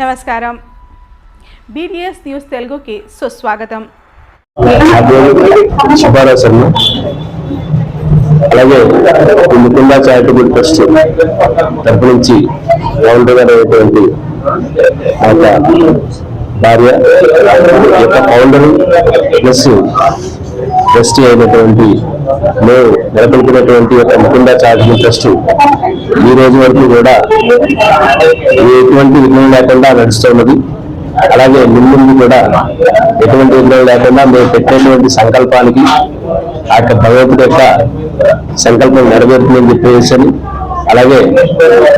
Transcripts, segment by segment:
నమస్కారం. BDS news తెలుగుకి సుస్వాగతం. అలాగే ఈ ముకుంద చారిటబుల్ ట్రస్ట్ తరపు నుంచి గవర్నర్ గారు అయినటువంటి భార్య యొక్క ఫౌండర్ ప్లస్ ట్రస్టీ అయినటువంటి మేము నెలకొల్పినటువంటి యొక్క ముకుంద చారిటబుల్ ట్రస్ట్ ఈ రోజు వరకు కూడా ఎటువంటి విఘ్నం లేకుండా నడుస్తున్నది అలాగే ముందు కూడా ఎటువంటి విఘ్నం లేకుండా మేము పెట్టేటువంటి సంకల్పానికి ఆ యొక్క భగవంతుడి యొక్క సంకల్పం నెరవేరుతుందని చెప్పేసి అలాగే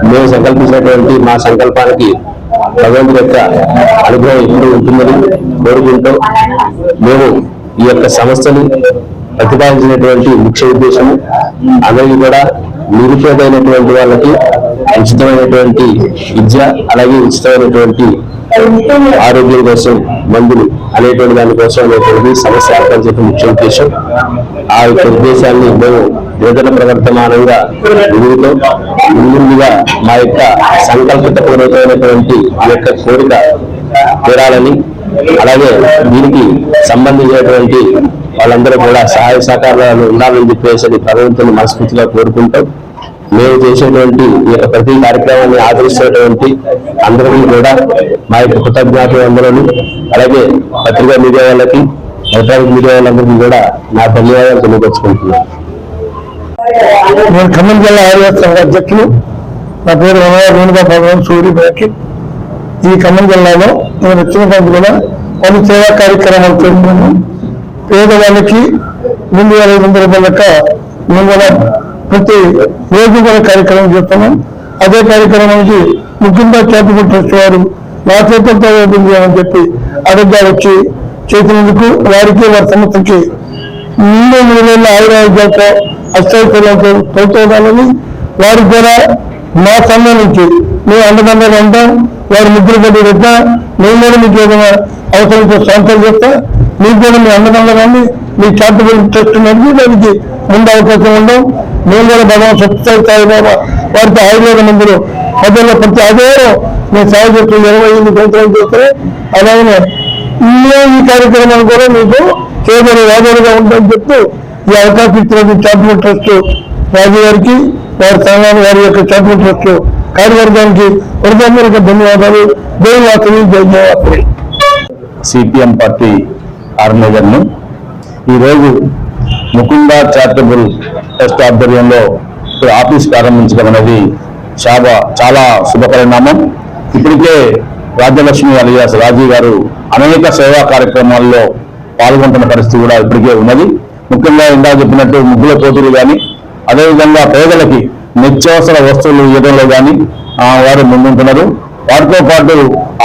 మేము సంకల్పించినటువంటి మా సంకల్పానికి భగవంతుడి యొక్క అనుగ్రహం ఎప్పుడు ఉంటుందని కోరుకుంటూ మేము ఈ యొక్క సంస్థని ప్రతిపాదించినటువంటి ముఖ్య ఉద్దేశము అందరికీ కూడా నిరుపేదైనటువంటి వాళ్ళకి ఉచితమైనటువంటి విద్య అలాగే ఉచితమైనటువంటి ఆరోగ్యం కోసం మందులు అనేటువంటి దానికోసం అనేటువంటి సమస్య ఏర్పరిచేట ముఖ్య ఉద్దేశం. ఆ యొక్క ఉద్దేశాన్ని మేము నిరంతర ప్రవర్తమానంగా ఎదుగుతూ ముందుగా మా యొక్క సంకల్పితపూర్వకమైనటువంటి ఈ యొక్క కోరిక తీరాలని అలాగే దీనికి సంబంధించినటువంటి వాళ్ళందరూ కూడా సహాయ సహకారాలు ఉండాలని చెప్పేసి అని భగవంతుని మనస్ఫూర్తిగా కోరుకుంటాం. మేము చేసేటువంటి యొక్క ప్రతి కార్యక్రమాన్ని ఆదరిస్తున్నటువంటి అందరికీ కూడా మా యొక్క కృతజ్ఞతలందరూ అలాగే పత్రికా మీడియా వాళ్ళకి ఎలక్ట్రానిక్ మీడియా వాళ్ళందరికీ కూడా నా ధన్యవాదాలు తెలియపరుచుకుంటున్నాను నేను ఖమ్మం జిల్లా అధ్యక్షులు. నా పేరు రమణ రేణుగా భగవాన్ సూర్య బ్యాకి. ఈ ఖమ్మం జిల్లాలో నేను వచ్చిన కూడా పలు సేవా కార్యక్రమాలు చేస్తున్నాను. పేదవాళ్ళకి ముందు వేల ఐదు వందల రూపాయల లెక్క మేము కూడా ప్రతి రోజు కూడా కార్యక్రమం చేస్తున్నాం. అదే కార్యక్రమానికి ముఖ్యంగా క్యాపిటల్ ట్రస్ట్ వారు నా చేతులతో అవుతుంది అని చెప్పి అడగ్గా వచ్చి చేసినందుకు వారికి వారి సంస్థకి ముందు మూడు వేల ఆయురారోగ్యాలతో అష్టైక్యంతో తోడుకోవాలని వారికి కూడా మా సమయం నుంచి మేము అండదండగా ఉంటాం వారి ముగ్గురు పెట్టి పెట్టా మేము కూడా మీకు ఏదైనా అవసరంతో సాంతం చేస్తా. మీకు కూడా మీ అండదండ కానీ మీ క్యాపిటల్ ట్రస్ట్ నడిపి దానికి ముందు అవకాశం ఉండం మేము కూడా భగవాన్ సత్యసాయి సాయిబాబా వారితో ఆయుర్వేద మందులు ప్రజల్లో ప్రతి ఆదివారం మేము సేవ చేస్తూ ఇరవై ఐదు సంవత్సరాలు చేస్తే అలాగే ఇన్నో ఈ కార్యక్రమాలు కూడా మీకు చేయబడి వాదనగా ఉందని చెప్తూ ఈ అవకాశం ఇచ్చినటువంటి క్యాపిటల్ ట్రస్ట్ రాజు గారికి వారి సంఘాన్ని వారి యొక్క క్యాపిటల్ ట్రస్ట్ కార్యవర్గానికి హృదయపూర్వక ధన్యవాదాలు. దేవవాసులు జయ సిపిఎం పార్టీ ఆర్గనైజర్ను ఈరోజు ముకుంద చారిటబుల్ ట్రస్ట్ ఆధ్వర్యంలో ఇక్కడ ఆఫీస్ ప్రారంభించడం అనేది చాలా చాలా శుభపరిణామం ఇప్పటికే రాజ్యలక్ష్మి అలియాస్ రాజీవ్ గారు అనేక సేవా కార్యక్రమాల్లో పాల్గొంటున్న పరిస్థితి కూడా ఇప్పటికే ఉన్నది. ముఖ్యంగా ఇందాక చెప్పినట్టు ముగ్గుల పోటీలు కానీ అదేవిధంగా పేదలకి నిత్యావసర వస్తువులు ఇవ్వడంలో కానీ వారు ముందుంటున్నారు. వాటితో పాటు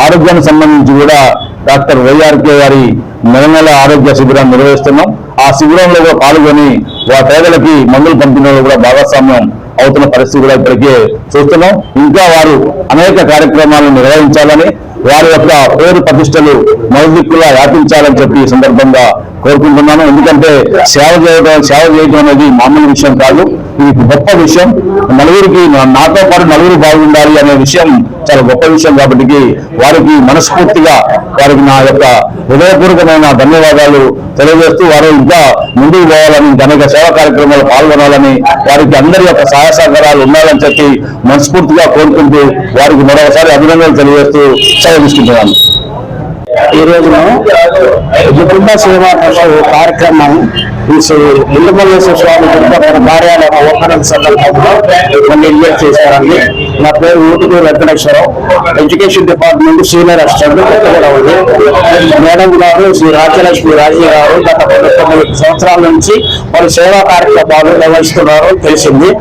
ఆరోగ్యానికి సంబంధించి కూడా డాక్టర్ వైఆర్కే గారి నెల నెల ఆరోగ్య శిబిరాన్ని నిర్వహిస్తున్నాం. ఆ శిబిరంలో కూడా పాల్గొని వా పేదలకి మందులు పంపిణీలో కూడా భాగస్వామ్యం అవుతున్న పరిస్థితి కూడా ఇప్పటికే చూస్తున్నాం. ఇంకా వారు అనేక కార్యక్రమాలను నిర్వహించాలని వారి యొక్క పేరు ప్రతిష్టలు నలుదిక్కులా వ్యాపించాలని చెప్పి ఈ సందర్భంగా కోరుకుంటున్నాను. ఎందుకంటే సేవ చేయడం సేవ చేయడం అనేది మామూలు విషయం కాదు. ఇది గొప్ప విషయం. నలుగురికి నా- నాతో పాటు నలుగురు బాగుండాలి అనే విషయం చాలా గొప్ప విషయం కాబట్టి వారికి మనస్ఫూర్తిగా వారికి నా యొక్క హృదయపూర్వకమైన ధన్యవాదాలు తెలియజేస్తూ వారు ఇంకా ముందుకు పోవాలని అనేక సేవా కార్యక్రమాలు పాల్గొనాలని వారికి అందరి యొక్క సహాయ సహకారాలు ఉండాలని చెప్పి మనస్ఫూర్తిగా కోరుకుంటూ వారికి మరొకసారి అభినందనలు తెలియజేస్తూ సెలవు తీసుకుంటున్నాను. ఈ రోజున కుటుంబ సేవా ట్రస్ట్ కార్యక్రమం ఈ స్వామి తిరుపతి కార్యాలయం ఓపెన్ సందర్భంలో కొన్ని ఇన్వైట్ చేశారండి. నా పేరు ఊటుకు Venkateswaram education department senior assistant Kothaguda ఉంది మేడం గారు శ్రీ రాజ్యలక్ష్మి రాజీ గారు గత తొమ్మిది సంవత్సరాల నుంచి వారు సేవా కార్యక్రమాలు నిర్వహిస్తున్నారు తెలిసింది.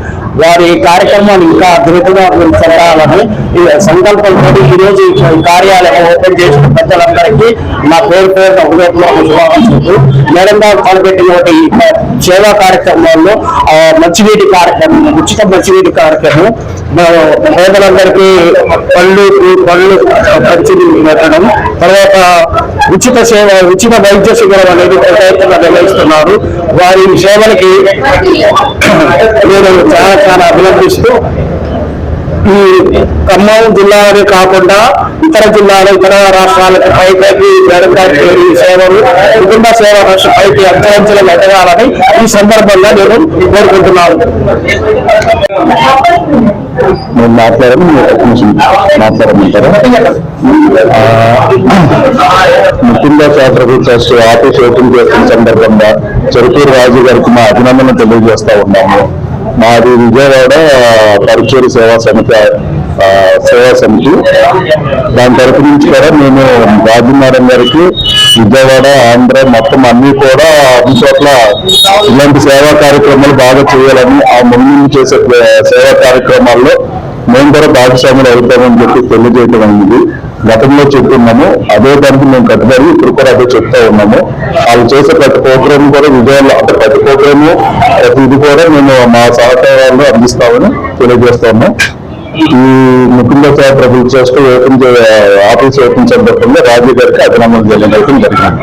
వారి కార్యక్రమాన్ని ఇంకా అభివృద్ధిగా పెట్టాలని ఈ సంకల్పంతో ఈ రోజు కార్యాలయం ఓపెన్ చేసిన పెద్దలందరికీ నా పేరు పేరు హృదయపూర్వక శుభాకాంక్షలు. మేడం గారు పాల్గొట్టిన ఈ సేవా కార్యక్రమాల్లో ఆ, మంచినీటి కార్యక్రమం ఉచిత మంచినీటి కార్యక్రమం పేదలందరికీ పళ్ళు పళ్ళు పంచిణీ పెట్టడం తర్వాత ఉచిత సేవ ఉచిత వైద్య శిబిరం అనేది ప్రత్యేకంగా నిర్వహిస్తున్నారు. వారి సేవలకి నేను చాలా చాలా అభినందిస్తూ ఈ ఖమ్మం జిల్లానే కాకుండా ఇతర జిల్లాలు ఇతర రాష్ట్రాలకు పైకి సేవలు కుటుంబ సేవ పైకి అంచెలంచెలు ఎదగాలని ఈ సందర్భంగా నేను కోరుకుంటున్నాను. నేను మాట్లాడను మీరు ముఖ్యంగా చాత్రకు ట్రస్ట్ ఆఫీస్ ఓపెన్ చేసిన సందర్భంగా చెరుకూరు రాజు గారికి మా అభినందన తెలియజేస్తా ఉన్నాము. మాది విజయవాడ పరుచూరు సేవా సమితి సేవా సమితి. దాని తరపు నుంచి కూడా మేము రాజీనారాయణ గారికి విజయవాడ ఆంధ్ర మొత్తం అన్ని కూడా అన్ని చోట్ల ఇలాంటి సేవా కార్యక్రమాలు బాగా చేయాలని ఆ ముందు చేసే సేవా కార్యక్రమాల్లో మేము కూడా భాగస్వాములు అవుతామని చెప్పి తెలియజేయడం అయింది. గతంలో చెప్తున్నాము అదే దానికి మేము కట్టుబడి ఇప్పుడు కూడా అదే చెప్తా ఉన్నాము. వాళ్ళు చేసే ప్రతి ప్రోగ్రామ్ కూడా విజయాలు అంటే ప్రతి ప్రోగ్రాము ప్రతి ఇది కూడా మేము మా సహకారాలు అందిస్తామని తెలియజేస్తాము ఈ ముకుంద ప్రభుత్వ చేస్తూ ఓపెన్ ఆఫీస్ ఓపెన్ సందర్భంగా రాజు గారికి అభినందనలు తెలియజేయడం జరిగింది.